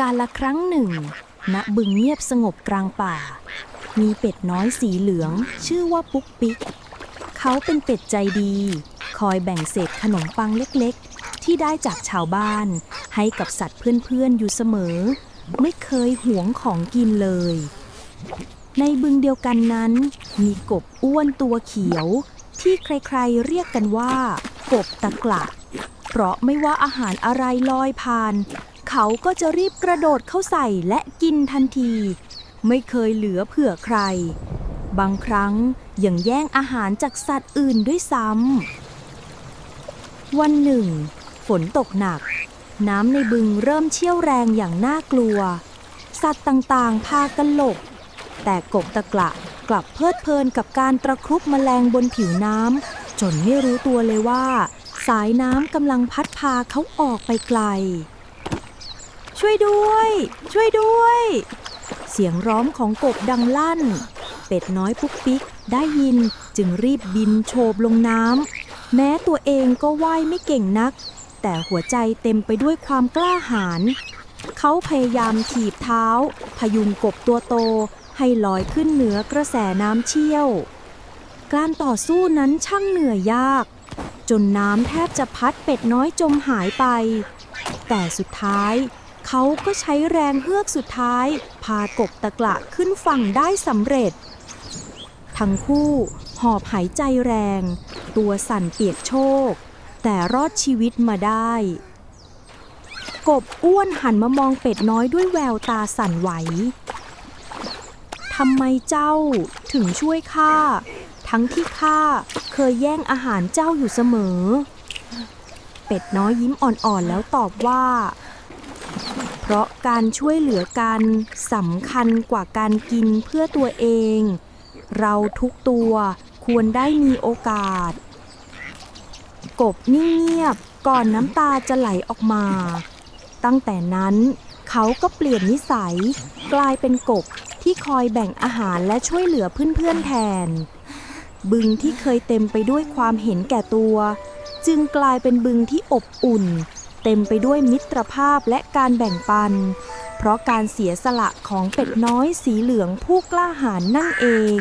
การละครั้งหนึ่ง ณ บึงเงียบสงบกลางป่า มีเป็ดน้อยสีเหลือง ชื่อว่าปุ๊กปิ๊ก เขาเป็นเป็ดใจดี คอยแบ่งเศษขนมปังเล็กๆ ที่ได้จากชาวบ้าน ให้กับสัตว์เพื่อนๆอยู่เสมอ ไม่เคยหวงของกินเลย ในบึงเดียวกันนั้น มีกบอ้วนตัวเขียว ที่ใครๆเรียกกันว่า กบตะกละเพราะไม่ว่าอาหารอะไรลอยผ่าน เขาก็จะรีบกระโดดเข้าใส่และกินทันที ไม่เคยเหลือเผื่อใคร บางครั้งยังแย่งอาหารจากสัตว์อื่นด้วยซ้ำ วันหนึ่ง ฝนตกหนัก น้ำในบึงเริ่มเชี่ยวแรงอย่างน่ากลัว สัตว์ต่างๆพากันหลบ แต่กบตะกละกลับเพลิดเพลินกับการตะครุบแมลงบนผิวน้ำจนไม่รู้ตัวเลยว่า สายน้ำกำลังพัดพาเขาออกไปไกล ช่วยด้วย ช่วยด้วย เสียงร้องของกบดังลั่น เป็ดน้อยปุ๊กปิ๊กได้ยินจึงรีบบินโฉบลงน้ำแม้ตัวเองก็ว่ายไม่เก่งนัก แต่หัวใจเต็มไปด้วยความกล้าหาญเขาพยายามถีบเท้า พยุงกบตัวโตให้ลอยขึ้นเหนือกระแสน้ำเชี่ยว การต่อสู้นั้นช่างเหนื่อยยาก จนน้ำแทบจะพัดเป็ดน้อยจมหายไป แต่สุดท้าย เขาก็ใช้แรงเฮือกสุดท้าย พากบตะกละขึ้นฝั่งได้สำเร็จ ทั้งคู่หอบหายใจแรง ตัวสั่นเปียกโชก แต่รอดชีวิตมาได้ กบอ้วนหันมามองเป็ดน้อยด้วยแววตาสั่นไหวทำไมเจ้าถึงช่วยข้าทั้งที่ข้าเคยแย่งอาหารเจ้าอยู่เสมอ เป็ดน้อยยิ้มอ่อนๆแล้วตอบว่า ราะการช่วยเหลือกันสำคัญกว่าการกินเพื่อตัวเอง เราทุกตัวควรได้มีโอกาส กบนิ่งเงียบก่อนน้ำตาจะไหลออกมา ตั้งแต่นั้นเขาก็เปลี่ยนนิสัย กลายเป็นกบที่คอยแบ่งอาหารและช่วยเหลือเพื่อนๆแทน บึงที่เคยเต็มไปด้วยความเห็นแก่ตัว จึงกลายเป็นบึงที่อบอุ่น เต็มไปด้วยมิตรภาพและการแบ่งปัน เพราะการเสียสละของเป็ดน้อยสีเหลืองผู้กล้าหาญนั่นเอง